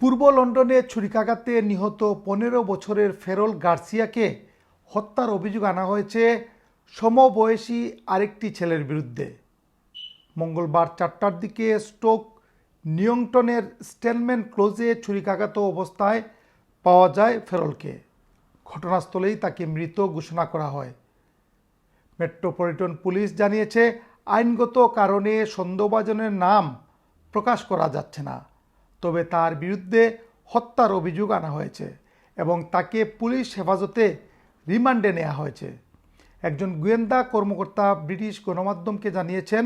পূর্ব লন্ডনে ছুরিকাঘাতে নিহত পনেরো বছরের ফেরল গার্সিয়াকে হত্যার অভিযোগ আনা হয়েছে সমবয়সী আরেকটি ছেলের বিরুদ্ধে। মঙ্গলবার চারটার দিকে স্টোক নিয়ংটনের স্টেলম্যান ক্লোজে ছুরিকাঘাত অবস্থায় পাওয়া যায় ফেরলকে। ঘটনাস্থলেই তাকে মৃত ঘোষণা করা হয়। মেট্রোপলিটন পুলিশ জানিয়েছে, আইনগত কারণে সন্দেহভাজনের নাম প্রকাশ করা যাচ্ছে না। তবে তার বিরুদ্ধে হত্যার অভিযোগ আনা হয়েছে এবং তাকে পুলিশ হেফাজতে রিমান্ডে নেওয়া হয়েছে। একজন গোয়েন্দা কর্মকর্তা ব্রিটিশ গণমাধ্যমকে জানিয়েছেন,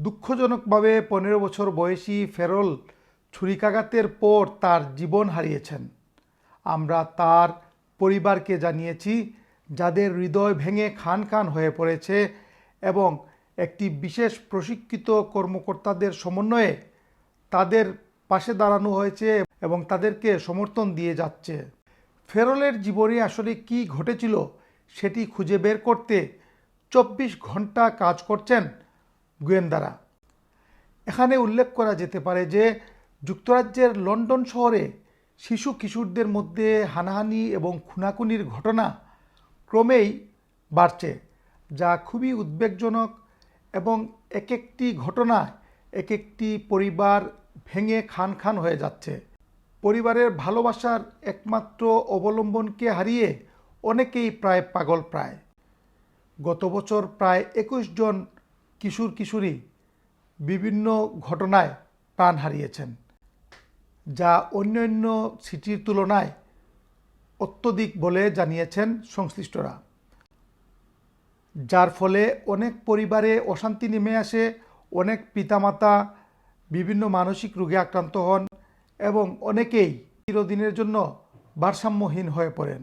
দুঃখজনকভাবে পনেরো বছর বয়সী ফেরল ছুরিকাঘাতের পর তার জীবন হারিয়েছেন। আমরা তার পরিবারকে জানিয়েছি, যাদের হৃদয় ভেঙে খান খান হয়ে পড়েছে এবং একটি বিশেষ প্রশিক্ষিত কর্মকর্তাদের সমন্বয়ে তাদের পাশে দাঁড়ানো হয়েছে এবং তাদেরকে সমর্থন দিয়ে যাচ্ছে। ফেরলের জীবনে আসলে কি ঘটেছিল সেটি খুঁজে বের করতে চব্বিশ ঘণ্টা কাজ করছেন গোয়েন্দারা। এখানে উল্লেখ করা যেতে পারে যে, যুক্তরাজ্যের লন্ডন শহরে শিশু কিশোরদের মধ্যে হানাহানি এবং খুনাখুনির ঘটনা ক্রমেই বাড়ছে, যা খুবই উদ্বেগজনক এবং এক একটি ঘটনা এক একটি পরিবার ভেঙে খান খান হয়ে যাচ্ছে। পরিবারের ভালোবাসার একমাত্র অবলম্বনকে হারিয়ে অনেকেই প্রায় পাগল প্রায়। গত বছর প্রায় একুশ জন কিশোর কিশোরী বিভিন্ন ঘটনায় প্রাণ হারিয়েছেন, যা অন্যান্য সিটির তুলনায় অত্যধিক বলে জানিয়েছেন সংশ্লিষ্টরা। যার ফলে অনেক পরিবারে অশান্তি নেমে আসে, অনেক পিতামাতা বিভিন্ন মানসিক রোগে আক্রান্ত হন এবং অনেকেই চিরদিনের জন্য ভারসাম্যহীন হয়ে পড়েন।